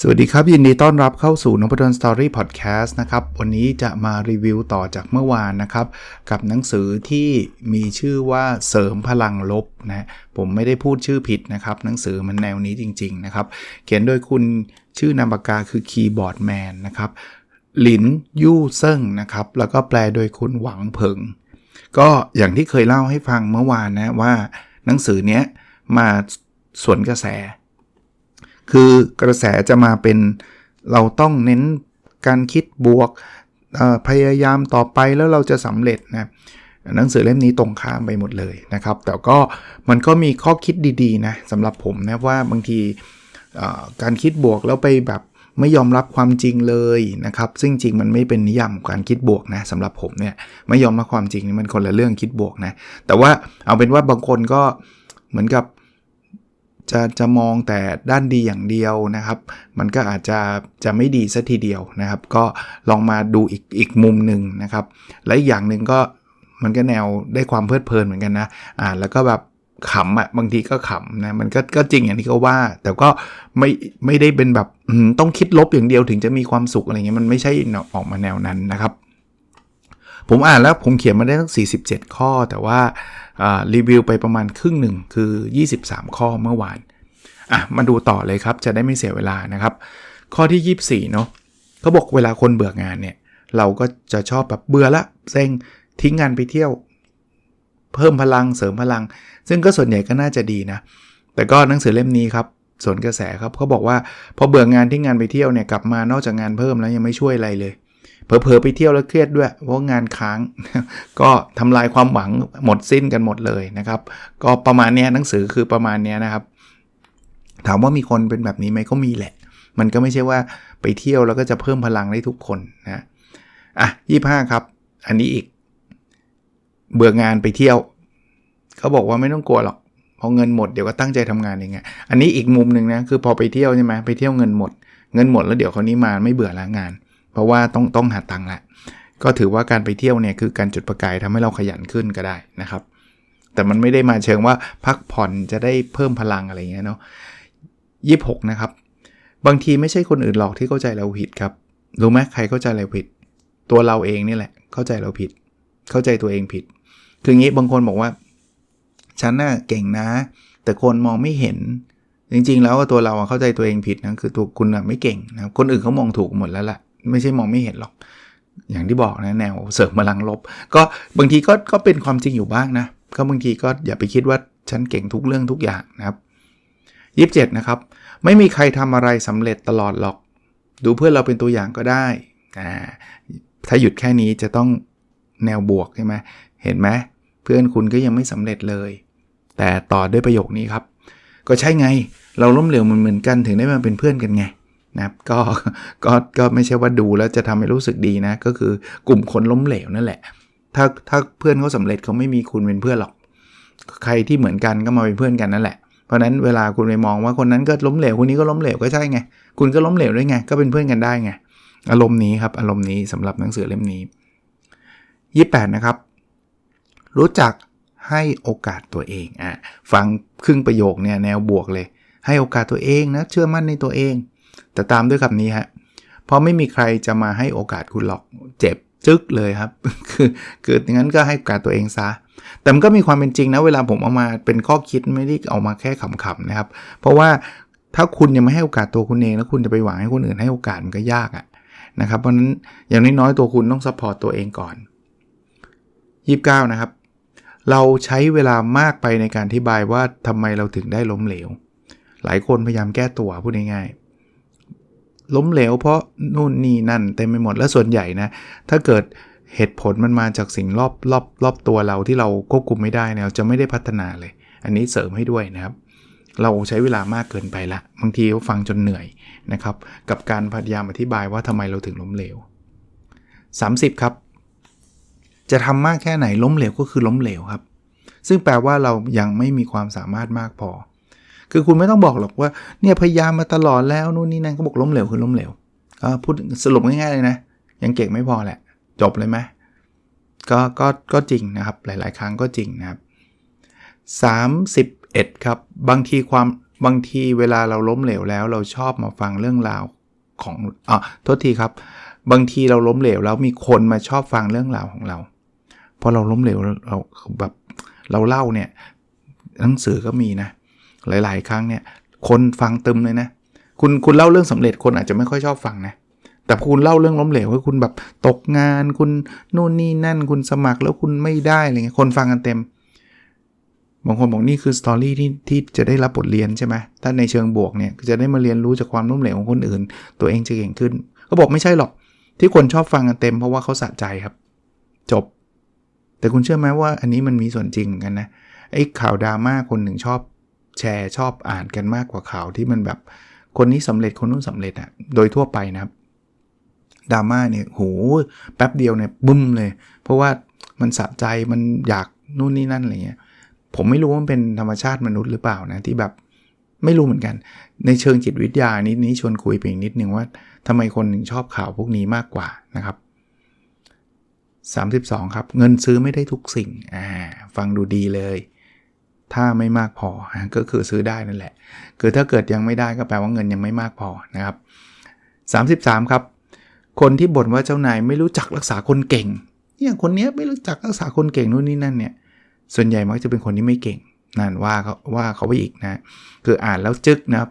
สวัสดีครับ ยินดีต้อนรับเข้าสู่นพดลสตอรี่พอดแคสต์นะครับ วันนี้จะมารีวิวต่อจากเมื่อวานนะครับ กับหนังสือที่มีชื่อว่าเสริมพลังลบนะผมไม่ได้พูดชื่อผิดนะครับ หนังสือมันแนวนี้จริง ๆ นะครับ เขียนโดยคุณชื่อนามปากกาคือคีย์บอร์ดแมนนะครับหลินยู่เซิงนะครับ แล้วก็แปลโดยคุณหวังเผิง ก็อย่างที่เคยเล่าให้ฟังเมื่อวานนะว่า หนังสือเนี้ยมาสวนกระแส คือกระแสจะมาเป็นเราต้องเน้นการคิดบวกพยายามต่อไปแล้วเราจะสำเร็จนะหนังสือเล่มนี้ตรงข้ามไปหมดเลยนะครับ แต่ก็มันก็มีข้อคิดดีๆนะสำหรับผมนะว่าบางทีการคิดบวกแล้วไปแบบไม่ยอมรับความจริงเลยนะครับ ซึ่งจริงมันไม่เป็นนิยามการคิดบวกนะสำหรับผมเนี่ยไม่ยอมรับความจริงนี่มันคนละเรื่องคิดบวกนะแต่ว่าเอาเป็นว่าบางคนก็เหมือนกับ จะจะมองแต่ด้านดีอย่างเดียวนะครับ มันก็อาจจะจะไม่ดีซะทีเดียวนะครับ ก็ลองมาดูอีกอีกมุมหนึ่งนะครับ และอีกอย่างหนึ่งก็มันก็แนวได้ความเพลิดเพลินเหมือนกันนะอ่านแล้วก็แบบขำอะ่ะบางทีก็ขำนะมันก็ก็จริงอย่างที่เขาว่า แต่ก็ไม่ไม่ได้เป็นแบบต้องคิดลบอย่างเดียวถึงจะมีความสุขอะไรเงี้ยมันไม่ใช่ออกมาแนวนั้นนะครับ ผมอ่านแล้วผมเขียนมาได้ทั้ง47 ข้อ แต่ว่ารีวิวไปประมาณครึ่งหนึ่งคือ 23 ข้อเมื่อวานอะมาดูต่อเลยครับจะได้ไม่เสียเวลานะครับ ข้อที่ 24เนาะเขาบอกเวลาคนเบื่องานเนี่ยเราก็จะชอบแบบเบื่อละเซ็งทิ้งงานไปเที่ยว เพิ่มพลังเสริมพลัง ซึ่งก็ส่วนใหญ่ก็น่าจะดีนะ แต่ก็หนังสือเล่มนี้ครับส่วนกระแสครับเขาบอกว่าพอเบื่องานที่งานไปเที่ยวเนี่ยกลับมานอกจากงานเพิ่มแล้วยังไม่ช่วยอะไรเลย เผลอๆไปเที่ยวแล้วเครียดด้วยเพราะงานค้าง ก็ทำลายความหวังหมดสิ้นกันหมดเลยนะครับ ก็ประมาณนี้หนังสือคือประมาณนี้นะครับ ถามว่ามีคนเป็นแบบนี้ไหมก็มีแหละ มันก็ไม่ใช่ว่าไปเที่ยวแล้วก็จะเพิ่มพลังได้ทุกคนนะอะยี่ห้าครับ อันนี้อีก เบื่องานไปเที่ยวเขาบอกว่าไม่ต้องกลัวหรอกพอเงินหมดเดี๋ยวก็ตั้งใจทำงานเองไงอันนี้อีกมุมหนึ่งนะคือพอไปเที่ยวใช่ไหมไปเที่ยวเงินหมด เงินหมดแล้วเดี๋ยวคนนี้มาไม่เบื่อละงาน เพราะว่าต้องต้องหาตังค์แหละ ก็ถือว่าการไปเที่ยวเนี่ยคือการจุดประกายทำให้เราขยันขึ้นก็ได้นะครับ แต่มันไม่ได้มาเชิงว่าพักผ่อนจะได้เพิ่มพลังอะไรเงี้ยเนาะยี่หกนะครับ บางทีไม่ใช่คนอื่นหรอกที่เข้าใจเราผิดครับ รู้ไหมใครเข้าใจเราผิด ตัวเราเองนี่แหละ เข้าใจเราผิด เข้าใจตัวเองผิด คืองี้บางคนบอกว่า ฉันน่ะเก่งนะ แต่คนมองไม่เห็นจริงๆ แล้วตัวเราเข้าใจตัวเองผิดนะคือตัวคุณไม่เก่งนะคนอื่นเขามองถูกหมดแล้วล่ะ ไม่ใช่มองไม่เห็นหรอก อย่างที่บอกนะแนวเสริมพลังลบ ก็บางทีก็ก็เป็นความจริงอยู่บ้างนะก็บางทีก็อย่าไปคิดว่าฉันเก่งทุกเรื่องทุกอย่างนะครับยีิบเจ็ดนะครับ ไม่มีใครทำอะไรสำเร็จตลอดหรอก ดูเพื่อนเราเป็นตัวอย่างก็ได้อ่าถ้าหยุดแค่นี้จะต้องแนวบวกใช่ไหมเห็นไหมเพื่อนคุณก็ยังไม่สำเร็จเลย แต่ต่อด้วยประโยคนี้ครับ ก็ใช่ไง เราล้มเหลวเหมือนกันถึงได้มาเป็นเพื่อนกันไง นะก็ก็ก็ไม่ใช่ว่าดูแล้วจะทำให้รู้สึกดีนะ ก็คือกลุ่มคนล้มเหลวนั่นแหละ ถ้าถ้าเพื่อนเขาสาเร็จเขาไม่มีคุณเป็นเพื่อนหรอก ใครที่เหมือนกันก็มาเป็นเพื่อนกันนั่นแหละ เพราะนั้นเวลาคุณไปมองว่าคนนั้นก็ล้มเหลวคนนี้ก็ล้มเหลวก็ใช่ไง คุณก็ล้มเหลวด้วยไง ก็เป็นเพื่อนกันได้ไง อารมณ์นี้ครับ อารมณ์นี้สำหรับหนังสือเล่มนี้ยี่แปดนะครับ รู้จักให้โอกาสตัวเองอะฟังครึ่งประโยคเนี่ยแนวบวกเลย ให้โอกาสตัวเองนะเชื่อมั่นในตัวเอง แต่ตามด้วยคำนี้ฮะเพราะไม่มีใครจะมาให้โอกาสคุณหรอกเจ็บจึ๊กเลยครับ คือเกิดองั้นก็ให้โอกาสตัวเองซะ แต่มันก็มีความเป็นจริงนะ เวลาผมเอามาเป็นข้อคิดไม่ได้เอามาแค่ขำๆนะครับ เพราะว่าถ้าคุณยังไม่ให้โอกาสตัวคุณเอง แล้วคุณจะไปหวังให้คนอื่นให้โอกาสมันก็ยากอะ่ะนะครับ เพราะนั้นอย่างน้อยๆตัวคุณต้องซัพพอร์ตตัวเองก่อน 29 นะครับ เราใช้เวลามากไปในการอธิบายว่าทำไมเราถึงได้ล้มเหลว หลายคนพยายามแก้ตัวพูดง่ายๆ ล้มเหลวเพราะนู่นนี่นั่นเต็มไปหมดแล้วส่วนใหญ่นะถ้าเกิดเหตุผลมันมาจากสิ่งรอบรอบรอบตัวเราที่เราควบคุมไม่ได้เนี่ยจะไม่ได้พัฒนาเลย อันนี้เสริมให้ด้วยนะครับ เราใช้เวลามากเกินไปละบางทีฟังจนเหนื่อยนะครับ กับการพยายามอธิบายว่าทำไมเราถึงล้มเหลว 30 ครับ จะทำมากแค่ไหนล้มเหลวก็คือล้มเหลวครับ ซึ่งแปลว่าเรายังไม่มีความสามารถมากพอ คือคุณไม่ต้องบอกหรอกว่าเนี่ยพยายามมาตลอดแล้วนู่นนี่นั่นก็บอกล้มเหลวคือล้มเหลวก็พูดสรุปง่ายๆเลยนะ ยังเก่งไม่พอแหละ จบเลยไหมก็ก็ก็จริงนะครับ หลาย ๆ ครั้งก็จริงนะครับ 31 ครับ บางทีความบางทีเวลาเราล้มเหลวแล้ว เราชอบมาฟังเรื่องราวของอะโทษทีครับ บางทีเราล้มเหลวแล้วมีคนมาชอบฟังเรื่องราวของเราพอเราล้มเหลวเราแบบเราเล่าเนี่ยหนังสือก็มีนะ หลาย ๆ ครั้งเนี่ยคนฟังตึมเลยนะ คุณคุณเล่าเรื่องสำเร็จคนอาจจะไม่ค่อยชอบฟังนะ แต่คุณเล่าเรื่องล้มเหลวให้คุณแบบตกงาน คุณนู่นนี่นั่น คุณสมัครแล้วคุณไม่ได้อะไรเงี้ยคนฟังกันเต็มบางคนบอกนี่คือสตอรี่ที่ที่จะได้รับบทเรียนใช่ไหมถ้าในเชิงบวกเนี่ยจะได้มาเรียนรู้จากความล้มเหลวของคนอื่น ตัวเองจะเก่งขึ้นก็บอกไม่ใช่หรอก ที่คนชอบฟังกันเต็มเพราะว่าเขาสะใจครับ จบ แต่คุณเชื่อไหมว่าอันนี้มันมีส่วนจริงเหมือนกันนะไอ้ข่าวดราม่าคนหนึ่งชอบ แชร์ชอบอ่านกันมากกว่าข่าวที่มันแบบคนนี้สำเร็จคนนู้นสำเร็จอะโดยทั่วไปนะครับดราม่าเนี่ยโหแป๊บเดียวเนี่ยบึ้มเลย เพราะว่ามันสะใจมันอยากนู่นนี่นั่นอะไรเงี้ยผมไม่รู้ว่ามันเป็นธรรมชาติมนุษย์หรือเปล่านะที่แบบไม่รู้เหมือนกัน ในเชิงจิตวิทยานิดนี้ชวนคุยไปอีกนิดนึงว่าทำไมคนถึงชอบข่าวพวกนี้มากกว่านะครับ 32 ครับ เงินซื้อไม่ได้ทุกสิ่งอ่าฟังดูดีเลย ถ้าไม่มากพอก็คือซื้อได้นั่นแหละ คือถ้าเกิดยังไม่ได้ก็แปลว่าเงินยังไม่มากพอนะครับ33 ครับ คนที่บ่นว่าเจ้านายไม่รู้จักรักษาคนเก่งเนี่ยคนนี้ไม่รู้จักรักษาคนเก่งนู่นนี่นั่นเนี่ยส่วนใหญ่มักจะเป็นคนที่ไม่เก่งนั่นว่าเขาว่าเขาไปอีกนะคืออ่านแล้วจึกนะครับ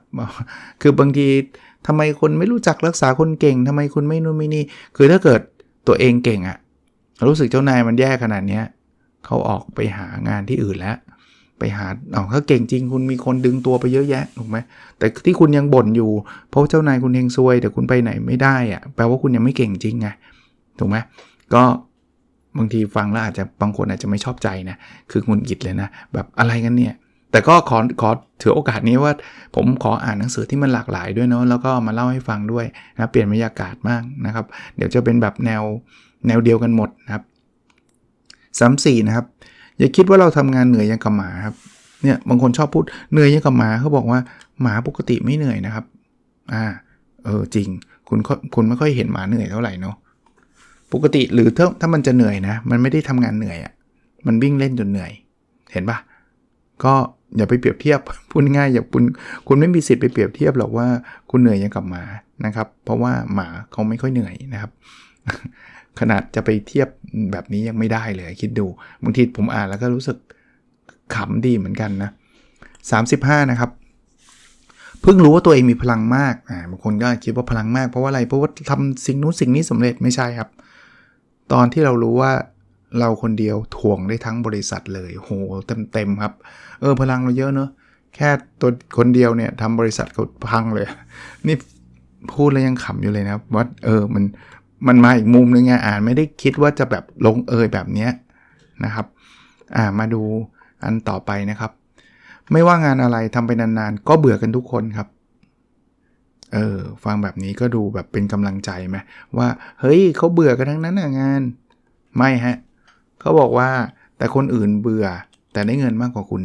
คือบางทีทำไมคนไม่รู้จักรักษาคนเก่งทำไมคุณไม่นู่นไม่นี่ คือถ้าเกิดตัวเองเก่งอะรู้สึกเจ้านายมันแย่ขนาดเนี้ยเขาออกไปหางานที่อื่นแล้ว ไปหาเอาถ้าเก่งจริงคุณมีคนดึงตัวไปเยอะแยะถูกไหมแต่ที่คุณยังบ่นอยู่ เพราะเจ้านายคุณเฮงซวยแต่คุณไปไหนไม่ได้อะแปลว่าคุณยังไม่เก่งจริงไงถูกไหมก็บางทีฟังแล้วอาจจะบางคนอาจจะไม่ชอบใจนะคือหงุนหงิดเลยนะ แบบอะไรกันเนี่ย แต่ก็ขอขอถือโอกาสนี้ว่า ผมขออ่านหนังสือที่มันหลากหลายด้วยเนาะแล้วก็มาเล่าให้ฟังด้วยนะเปลี่ยนบรรยากาศมากนะครับ เดี๋ยวจะเป็นแบบแนวแนวเดียวกันหมดนะครับสามสี่นะครับ อย่าคิดว่าเราทำงานเหนื่อยยังกับหมาครับเนี่ยบางคนชอบพูดเหนื่อยยังกับหมาเขาบอกว่าหมาปกติไม่เหนื่อยนะครับอ่าเออจริง คุณคุณไม่ค่อยเห็นหมาเหนื่อยเท่าไหร่เนาะปกติหรือถ้าถ้ามันจะเหนื่อยนะ มันไม่ได้ทำงานเหนื่อยอะ่ะมันวิ่งเล่นจนเหนื่อย เห็นปะก็ อย่าไปเปรียบเทียบพูดง่ายอย่าคุณคุณไม่มีสิทธิ์ไปเปรียบเทียบหรอกว่าคุณเหนื่อยยังกับหมานะครับ เพราะว่าหมาเขาไม่ค่อยเหนื่อยนะครับ ขนาดจะไปเทียบแบบนี้ยังไม่ได้เลยคิดดูบางทีผมอ่านแล้วก็รู้สึกขำดีเหมือนกันนะ35 นะครับเพิ่งรู้ว่าตัวเองมีพลังมากอ่าบางคนก็คิดว่าพลังมากเพราะว่าอะไรเพราะว่าทำสิ่งนู้นสิ่งนี้สำเร็จไม่ใช่ครับ ตอนที่เรารู้ว่า เราคนเดียวถ่วงได้ทั้งบริษัทเลยโหเต็มๆครับ เออพลังเราเยอะเนอะแค่ตัวคนเดียวเนี่ยทำบริษัทก็พังเลย นี่พูดแล้วยังขำอยู่เลยนะว่าเออมันมันมาอีกมุมนึงไงอ่านไม่ได้คิดว่าจะแบบลงเอยแบบนี้นะครับ อ่ามาดูอันต่อไปนะครับ ไม่ว่างานอะไรทำไปนานๆ ก็เบื่อกันทุกคนครับเออฟังแบบนี้ก็ดูแบบเป็นกำลังใจไหมว่า เฮ้ยเขาเบื่อกันทั้งนั้นงาน ไม่ฮะ เขาบอกว่าแต่คนอื่นเบื่อแต่ได้เงินมากกว่าคุณ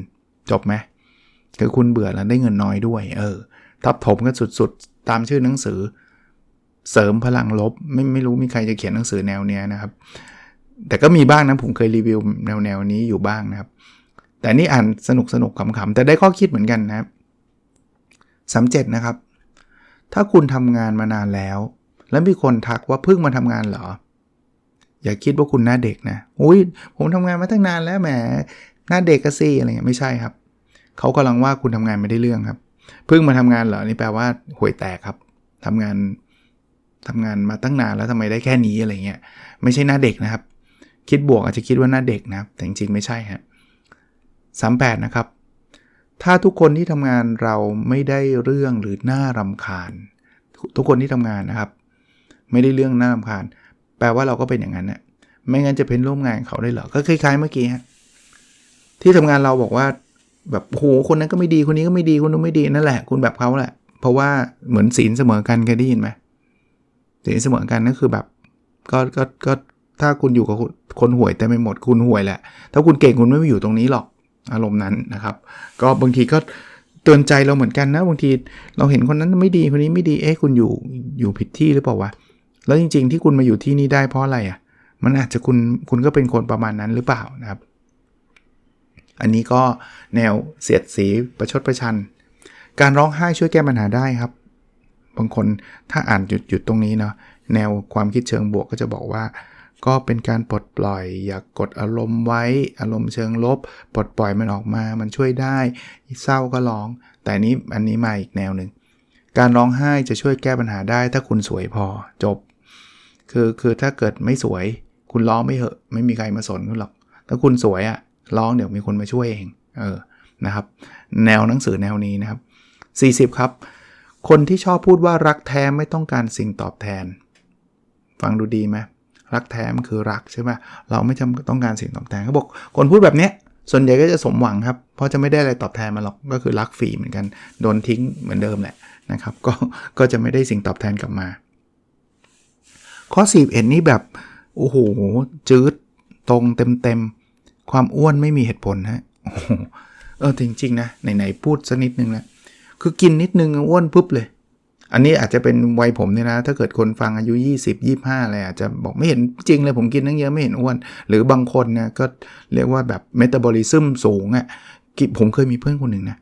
จบไหมคือคุณเบื่อแล้วได้เงินน้อยด้วย เออ ทับถมกันสุดๆ ตามชื่อหนังสือ เสริมพลังลบ ไม่ไม่รู้มีใครจะเขียนหนังสือแนวเนี้ยนะครับ แต่ก็มีบ้างนะผมเคยรีวิวแนวแนวนี้อยู่บ้างนะครับ แต่นี่อ่านสนุกสนุกขำๆ แต่ได้ข้อคิดเหมือนกันนะครับสามเจ็ดนะครับ ถ้าคุณทำงานมานานแล้ว แล้วมีคนทักว่าเพิ่งมาทำงานเหรอ อย่าคิดว่าคุณหน้าเด็กนะอุ้ยผมทำงานมาตั้งนานแล้วแหมหน้าเด็กก็สิอะไรเงี้ยไม่ใช่ครับเขากำลังว่าคุณทำงานไม่ได้เรื่องครับเพิ่งมาทำงานเหรอนี่แปลว่าห่วยแตกครับทำงานทำงานมาตั้งนานแล้วทำไมได้แค่นี้อะไรเงี้ยไม่ใช่หน้าเด็กนะครับ คิดบวกอาจจะคิดว่าหน้าเด็กนะแต่จริงๆไม่ใช่ฮะสามแปดนะครับ ถ้าทุกคนที่ทำงานเราไม่ได้เรื่องหรือหน้ารำคาญ ทุกคนที่ทำงานนะครับ ไม่ได้เรื่องน่ารำคาญ แปลว่าเราก็เป็นอย่างนั้นนะไม่งั้นจะเป็นร่วมงานเขาได้เหรอ ก็คล้ายๆเมื่อกี้ฮะที่ทำงานเราบอกว่าแบบโหคนนั้นก็ไม่ดีคนนี้ก็ไม่ดีคนนู้นไม่ดีนั่นแหละ คุณแบบเขาแหละ เพราะว่าเหมือนศีลเสมอกันเคยได้ยินไหมศีลเสมอกันนั่นคือแบบก็ก็ก็ถ้าคุณอยู่กับคนห่วยแต่ไม่หมดคุณห่วยแหละ ถ้าคุณเก่งคุณไม่ไปอยู่ตรงนี้หรอกอารมณ์นั้นนะครับ ก็บางทีก็เตือนใจเราเหมือนกันนะบางทีเราเห็นคนนั้นไม่ดีคนนี้ไม่ดีเอ๊ะคุณอยู่อยู่ผิดที่หรือเปล่าวะ แล้วจริง ๆ ที่คุณมาอยู่ที่นี่ได้เพราะอะไรอะ่ะมันอาจจะคุณคุณก็เป็นคนประมาณนั้นหรือเปล่านะครับ อันนี้ก็แนวเสียดสีประชดประชัน การร้องไห้ช่วยแก้ปัญหาได้ครับ บางคนถ้าอ่านหยุดหยุดตรงนี้เนาะแนวความคิดเชิงบวกก็จะบอกว่า ก็เป็นการปลดปล่อย อย่ากกดอารมณ์ไว้อารมณ์เชิงลบ ปลดปล่อยมันออกมามันช่วยได้เศร้าก็ร้อง แต่นี้อันนี้มาอีกแนวหนึ่งการร้องไห้จะช่วยแก้ปัญหาได้ถ้าคุณสวยพอจบ คือคือถ้าเกิดไม่สวย คุณร้องไม่เหอะ ไม่มีใครมาสนคุณหรอก ถ้าคุณสวยอะร้องเดี๋ยวมีคนมาช่วยเอง เออ นะครับ แนวหนังสือแนวนี้นะครับ 40 ครับ คนที่ชอบพูดว่ารักแท้ไม่ต้องการสิ่งตอบแทน ฟังดูดีไหมรักแท้มันคือรักใช่ไหมเราไม่จำต้องการสิ่งตอบแทนเขาบอก คนพูดแบบเนี้ยส่วนใหญ่ก็จะสมหวังครับ เพราะจะไม่ได้อะไรตอบแทนมาหรอก ก็คือรักฟรีเหมือนกัน โดนทิ้งเหมือนเดิมแหละนะครับ ก็ ก็จะไม่ได้สิ่งตอบแทนกลับมา ข้อ4เอ็นนี่แบบ โอ้โห จืดตรงเต็มเต็มความอ้วนไม่มีเหตุผลฮะโอ้เออจริงๆนะ ไหน ๆ พูดสักนิดนึงนะคือกินนิดนึงอ้วนปุ๊บเลย อันนี้อาจจะเป็นวัยผมเนี่ยนะ ถ้าเกิดคนฟังอายุ 20 25อะไรอาจจะบอกไม่เห็นจริงเลยผมกินตั้งเยอะไม่เห็นอ้วน หรือบางคนนะก็เรียกว่าแบบเมตาบอลิซึมสูงอะ่ะผมเคยมีเพื่อนคนหนึ่งนะ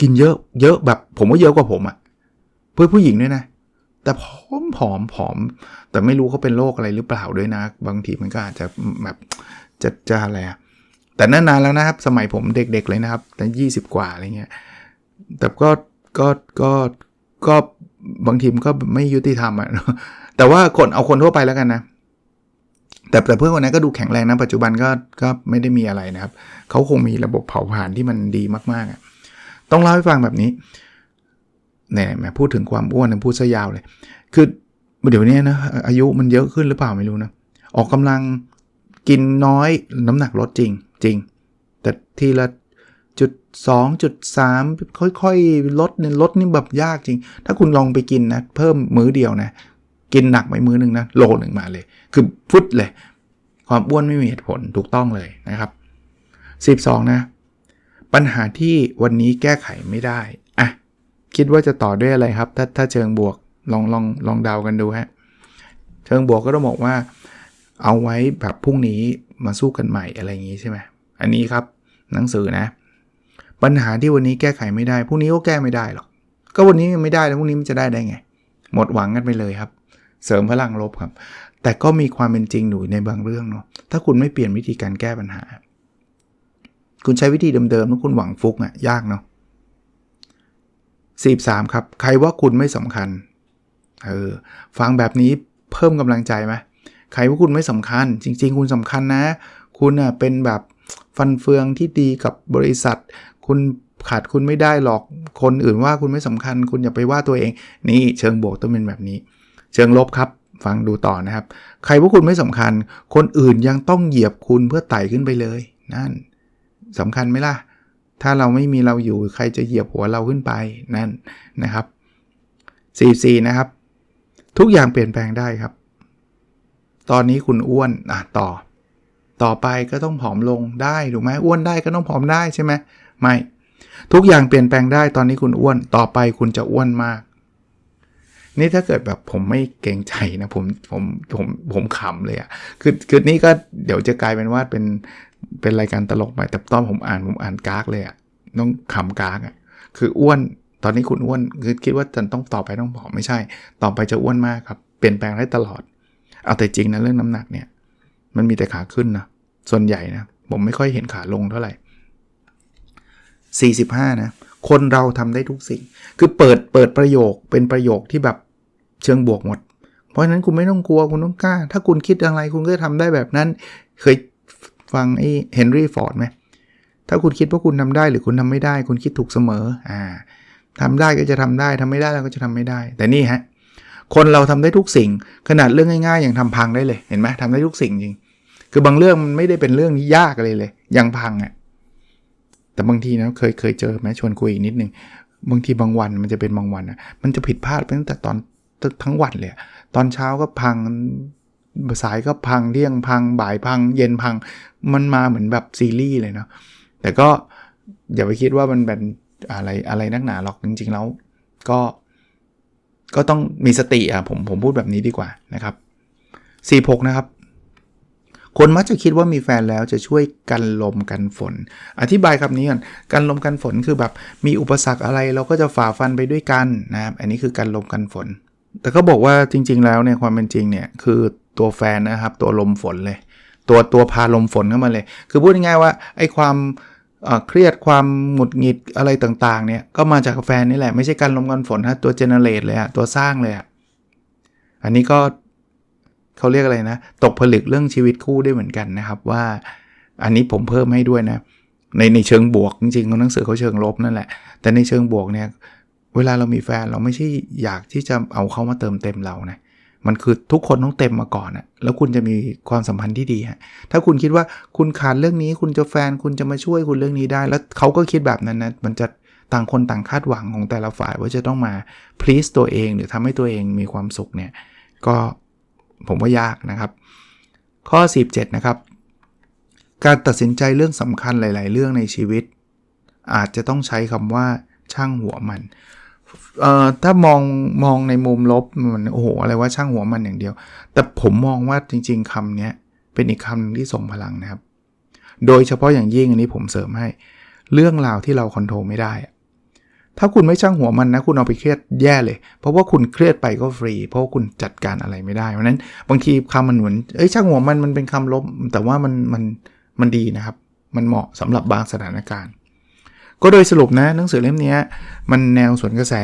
กินเยอะเยอะแบบผมว่าเยอะกว่าผมอะ่ะ เพื่อนผู้หญิงด้วยนะ แต่ผอมผอมผอม แต่ไม่รู้เขาเป็นโรคอะไรหรือเปล่าด้วยนะ บางทีมันก็อาจจะแบบจะจะอะไรอะแต่นานๆแล้วนะครับ สมัยผมเด็กๆเลยนะครับแต่ยี่สิบกว่าอะไรเงี้ย แต่ก็ก็ก็ก็บางทีมก็ไม่ยุติธรรมอะแต่ว่าคนเอาคนทั่วไปแล้วกันนะ แต่แต่เพื่อนคนนั้นก็ดูแข็งแรงนะ ปัจจุบันก็ก็ไม่ได้มีอะไรนะครับ เขาคงมีระบบเผาผลาญที่มันดีมากๆอะต้องเล่าให้ฟังแบบนี้ เนี่ยแม่พูดถึงความอ้วนนะพูดซะยาวเลย คือเดี๋ยวนี้นะอายุมันเยอะขึ้นหรือเปล่าไม่รู้นะ ออกกำลังกินน้อยน้ำหนักลดจริงจริง แต่ทีละจุดสองจุดสามค่อยๆ ลดเนี่ยลดนี่แบบยากจริง ถ้าคุณลองไปกินนะ เพิ่มมื้อเดียวนะ กินหนักไปมื้อหนึ่งนะโลหนึ่งมาเลย คือฟุดเลย ความอ้วนไม่มีเหตุผลถูกต้องเลยนะครับ 12 นะ ปัญหาที่วันนี้แก้ไขไม่ได้ คิดว่าจะต่อด้วยอะไรครับ ถ้าถ้าเชิงบวกลองลองลองเดากันดูฮะเชิงบวกก็ต้องบอกว่า เอาไว้แบบพรุ่งนี้มาสู้กันใหม่อะไรอย่างนี้ใช่ไหมอันนี้ครับหนังสือนะ ปัญหาที่วันนี้แก้ไขไม่ได้พรุ่งนี้ก็แก้ไม่ได้หรอกก็วันนี้ยังไม่ได้แล้วพรุ่งนี้มันจะได้ได้ไง หมดหวังกันไปเลยครับ เสริมพลังลบครับ แต่ก็มีความเป็นจริงอยู่ในบางเรื่องเนาะถ้าคุณไม่เปลี่ยนวิธีการแก้ปัญหา คุณใช้วิธีเดิมๆแล้วคุณหวังฟุกอะ่ะยากเนาะ 43 ครับ ใครว่าคุณไม่สำคัญ เออ ฟังแบบนี้เพิ่มกำลังใจไหมใครว่าคุณไม่สำคัญ จริง ๆ คุณสำคัญนะ คุณอะเป็นแบบฟันเฟืองที่ดีกับบริษัท คุณขาดคุณไม่ได้หรอก คนอื่นว่าคุณไม่สำคัญ คุณอย่าไปว่าตัวเอง นี่เชิงบวกต้องเป็นแบบนี้ เชิงลบครับ ฟังดูต่อนะครับ ใครว่าคุณไม่สำคัญ คนอื่นยังต้องเหยียบคุณเพื่อไต่ขึ้นไปเลย นั่นสำคัญไหมล่ะ ถ้าเราไม่มีเราอยู่ใครจะเหยียบหัวเราขึ้นไปนั่นนะครับ 44 นะครับ ทุกอย่างเปลี่ยนแปลงได้ครับ ตอนนี้คุณอ้วนอะต่อ ต่อไปก็ต้องผอมลงได้ถูกไหมอ้วนได้ก็ต้องผอมได้ใช่ไหมไม่ทุกอย่างเปลี่ยนแปลงได้ตอนนี้คุณอ้วนต่อไปคุณจะอ้วนมาก นี่ถ้าเกิดแบบผมไม่เกรงใจนะผมผมผมผมขำเลยอะ่ะคือคือนี่ก็เดี๋ยวจะกลายเป็นว่าเป็น เป็นรายการตลกไปแต่ตอนผมอ่านผมอ่านกากเลยอะ่ะต้องขำกากอะ่ะคืออ้วนตอนนี้คุณอ้วนคือคิดว่าจะต้องต่อไปต้องผอมไม่ใช่ ต่อไปจะอ้วนมากครับ เปลี่ยนแปลงได้ตลอด เอาแต่จริงนะเรื่องน้ำหนักเนี่ย มันมีแต่ขาขึ้นนะส่วนใหญ่นะผมไม่ค่อยเห็นขาลงเท่าไหร่ 45 นะ คนเราทำได้ทุกสิ่ง คือเปิดเปิดประโยคเป็นประโยคที่แบบเชิงบวกหมด เพราะฉะนั้นคุณไม่ต้องกลัวคุณต้องกล้า ถ้าคุณคิดอะไรคุณก็ทำได้แบบนั้น เคย ฟังไอ้เฮนรี่ฟอร์ดไหมถ้าคุณคิดว่าคุณทำได้หรือคุณทำไม่ได้ คุณคิดถูกเสมออ่าทำได้ก็จะทำได้ทำไม่ได้แล้วก็จะทำไม่ได้ แต่นี่ฮะคนเราทำได้ทุกสิ่ง ขนาดเรื่องง่ายๆอย่างทำพังได้เลยเห็นไหมทำได้ทุกสิ่งจริง คือบางเรื่องมันไม่ได้เป็นเรื่องยากเลยเลยยังพังอะ่ะแต่บางทีนะเคยเคยเจอแม้ชวนคุยอีกนิดนึงบางทีบางวันมันจะเป็นบางวันอะมันจะผิดพลาดไปตั้งแต่ตอนทั้งวันเลย ตอนเช้าก็พังสายก็พังเที่ยงพังบ่ายพัง เย็นพัง มันมาเหมือนแบบซีรีส์เลยเนาะแต่ก็อย่าไปคิดว่ามันเป็นอะไรอะไรนักหนาหรอกจริง ๆ แล้ว ก็ก็ต้องมีสติอะผมผมพูดแบบนี้ดีกว่านะครับ46นะครับ คนมักจะคิดว่ามีแฟนแล้วจะช่วยกันลมกันฝน อธิบายคำนี้ก่อนกันลมกันฝนคือแบบมีอุปสรรคอะไรเราก็จะฝ่าฟันไปด้วยกันนะครับอันนี้คือการลมกันฝน แต่ก็บอกว่าจริง ๆ แล้วในความเป็นจริงเนี่ยคือตัวแฟนนะครับ ตัวลมฝนเลย ตัวตัวพาลมฝนเข้ามาเลย คือพูดง่ายๆว่าไอ้ความเครียดความหงุดหงิดอะไรต่างๆเนี่ยก็มาจากแฟนนี่แหละไม่ใช่การลมกันฝนนะตัวเจเนเรตเลยอะตัวสร้างเลยอะอันนี้ก็เขาเรียกอะไรนะ ตกผลึกเรื่องชีวิตคู่ได้เหมือนกันนะครับว่าอันนี้ผมเพิ่มให้ด้วยนะ ในในเชิงบวกจริงๆของหนังสือเขาเชิงลบนั่นแหละ แต่ในเชิงบวกเนี่ยเวลาเรามีแฟนเราไม่ใช่อยากที่จะเอาเขามาเติมเต็มเรานะ มันคือทุกคนต้องเต็มมาก่อนอะแล้วคุณจะมีความสัมพันธ์ที่ดีฮะถ้าคุณคิดว่าคุณขาดเรื่องนี้ คุณจะแฟนคุณจะมาช่วยคุณเรื่องนี้ได้ แล้วเขาก็คิดแบบนั้นนะมันจะต่างคนต่างคาดหวังของแต่ละฝ่ายว่าจะต้องมา please ตัวเอง หรือทำให้ตัวเองมีความสุขเนี่ยก็ผมว่ายากนะครับ ข้อ 17 นะครับ การตัดสินใจเรื่องสำคัญหลาย ๆ เรื่องในชีวิต อาจจะต้องใช้คำว่าช่างหัวมัน เอ่อถ้ามองมองในมุมลบมันโอ้โหอะไรว่าช่างหัวมันอย่างเดียว แต่ผมมองว่าจริง ๆคำนี้เป็นอีกคำหนึ่งที่ส่งพลังนะครับ โดยเฉพาะอย่างยิ่งอันนี้ผมเสริมให้ เรื่องราวที่เราคอนโทรลไม่ได้ ถ้าคุณไม่ช่างหัวมันนะ คุณเอาไปเครียดแย่เลย เพราะว่าคุณเครียดไปก็ฟรี เพราะว่าคุณจัดการอะไรไม่ได้ เพราะนั้นบางทีคำมันเหมือนเอ้ยช่างหัวมันมันเป็นคำลบ แต่ว่ามันมันมันดีนะครับ มันเหมาะสำหรับบางสถานการณ์ ก็โดยสรุปนะหนังสือเล่มนี้มันแนวสวนกระแส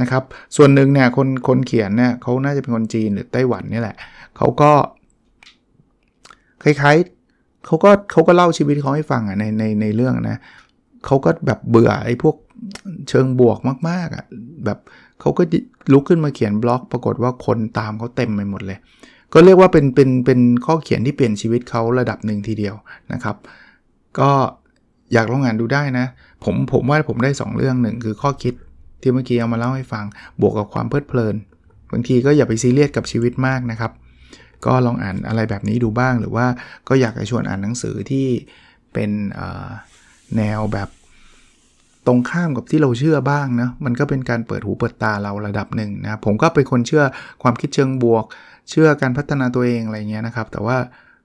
นะครับ ส่วนหนึ่งเนี่ยคนคนเขียนเนี่ยเขาน่าจะเป็นคนจีนหรือไต้หวันนี่แหละเขาก็คล้ายๆเขาก็เขาก็เล่าชีวิตเขาให้ฟังอะในในในเรื่องนะเขาก็แบบเบื่อไอ้พวกเชิงบวกมากๆอะแบบเขาก็ลุกขึ้นมาเขียนบล็อก ปรากฏว่าคนตามเขาเต็มไปหมดเลย ก็เรียกว่าเป็นเป็นเป็นข้อเขียนที่เปลี่ยนชีวิตเขาระดับหนึ่งทีเดียวนะครับ ก็อยากลองอ่านดูได้นะ ผมผมว่าผมได้ 2 เรื่องหนึ่งคือข้อคิดที่เมื่อกี้เอามาเล่าให้ฟัง บวกกับความเพลิดเพลิน บางทีก็อย่าไปซีเรียสกับชีวิตมากนะครับ ก็ลองอ่านอะไรแบบนี้ดูบ้าง หรือว่าก็อยากจะชวนอ่านหนังสือที่เป็นแนวแบบตรงข้ามกับที่เราเชื่อบ้างนะ มันก็เป็นการเปิดหูเปิดตาเราระดับหนึ่งนะ ผมก็เป็นคนเชื่อความคิดเชิงบวก เชื่อการพัฒนาตัวเองอะไรเงี้ยนะครับ แต่ว่า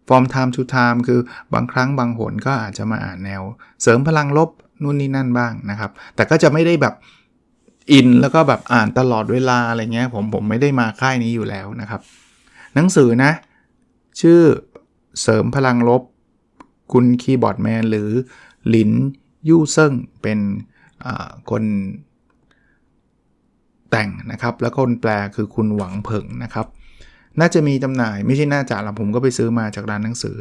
from time to time คือบางครั้งบางหนก็อาจจะมาอ่านแนว เสริมพลังลบ นู่นนี่นั่นบ้างนะครับ แต่ก็จะไม่ได้แบบอินแล้วก็แบบอ่านตลอดเวลาอะไรเงี้ยผมผมไม่ได้มาค่ายนี้อยู่แล้วนะครับ หนังสือนะ ชื่อเสริมพลังลบ คุณคีย์บอร์ดแมนหรือหลินยู่เซิงเป็นคนแต่งนะครับ แล้วคนแปลคือคุณหวังเผิงนะครับ น่าจะมีจำหน่ายไม่ใช่น่าจะหรอผมก็ไปซื้อมาจากร้านหนังสือ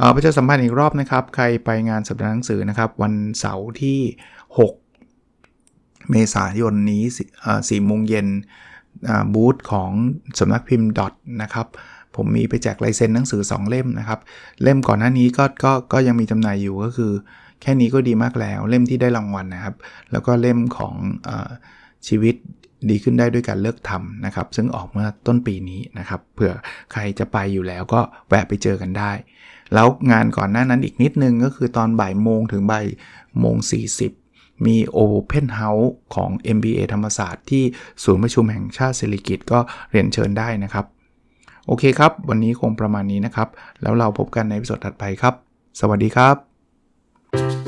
อประชาสัมพันธ์อีกรอบนะครับ ใครไปงานสัปดาห์หนังสือนะครับ วันเสาร์ที่ 6 เมษายนนี้4โมงเย็นบูธของสำนักพิมพ์ดอทนะครับผมมีไปแจกลายเซ็นหนังสือ 2 เล่มนะครับ เล่มก่อนหน้านี้ก็ก็ก็ยังมีจำหน่ายอยู่ก็คือ แค่นี้ก็ดีมากแล้ว เล่มที่ได้รางวัลนะครับ แล้วก็เล่มของอชีวิต ดีขึ้นได้ด้วยการเลิกทำนะครับ ซึ่งออกเมื่อต้นปีนี้นะครับเผื่อใครจะไปอยู่แล้วก็แวะไปเจอกันได้ แล้วงานก่อนหน้านั้นอีกนิดนึงก็คือตอนบ่ายโมงถึงบ่ายโมง 40 มี Open House ของ MBA ธรรมศาสตร์ที่ศูนย์ประชุมแห่งชาติเศรษฐกิจก็เรียนเชิญได้นะครับ โอเคครับ วันนี้คงประมาณนี้นะครับ แล้วเราพบกันในวิดีโอถัดไปครับ สวัสดีครับ